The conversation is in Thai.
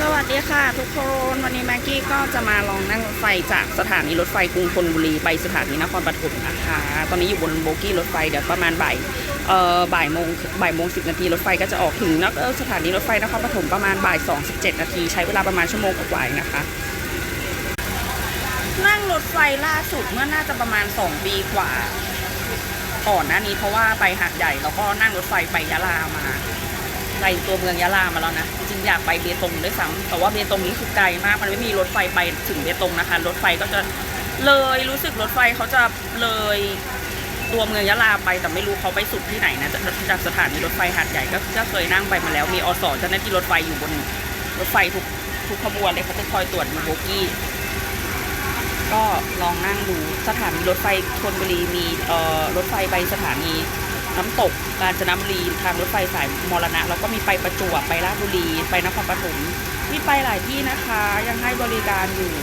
สวัสดีค่ะทุกคนวันนี้แม็กกี้ก็จะมาลองนั่งรถไฟจากสถานีรถไฟกรุงธนบุรีไปสถานีนครปฐมนะคะตอนนี้อยู่บนโบกี้รถไฟเดี๋ยวประมาณบ่ายเอ่อบ่ายโมงบ่ายโมงสินาทีรถไฟก็จะออกถึงนักสถานีรถไฟนครปฐมประมาณบ่ายสองสิบเจ็ดนาทีใช้เวลาประมาณชั่วโมงกว่าๆนะคะ นั่งรถไฟล่าสุดเมื่อน่าจะประมาณสองปีกว่าก่อนหน้านี้เพราะว่าไปหาดใหญ่แล้วก็นั่งรถไฟไปยะลามา ไปตัวเมืองยะลามาแล้วนะ จริงอยากไปเบตงด้วยซ้ำแต่ว่าเบตงนี้คือไกลมาก มันไม่มีรถไฟไปถึงเบตงนะคะ รถไฟก็จะเลยรู้สึกรถไฟเขาจะเลยตัวเมืองยะลาไปแต่ไม่รู้เขาไปสุดที่ไหนนะจากจากสถานีรถไฟหาดใหญ่ก็เคยนั่งไปมาแล้ว มีอสเจ้าหน้าที่รถไฟอยู่บนรถไฟทุกทุกขบวนเลยเขาจะคอยตรวจดูโบกี้ก็ลองนั่งดูสถานีรถไฟธนบุรีมีเอ่อรถไฟไปสถานี น้ำตกกาญจนบุรีทางรถไฟสายมรณะ แล้วก็มีไปประจวบไปราชบุรี ไปนครปฐมมีไปหลายที่นะคะ ยังให้บริการอยู่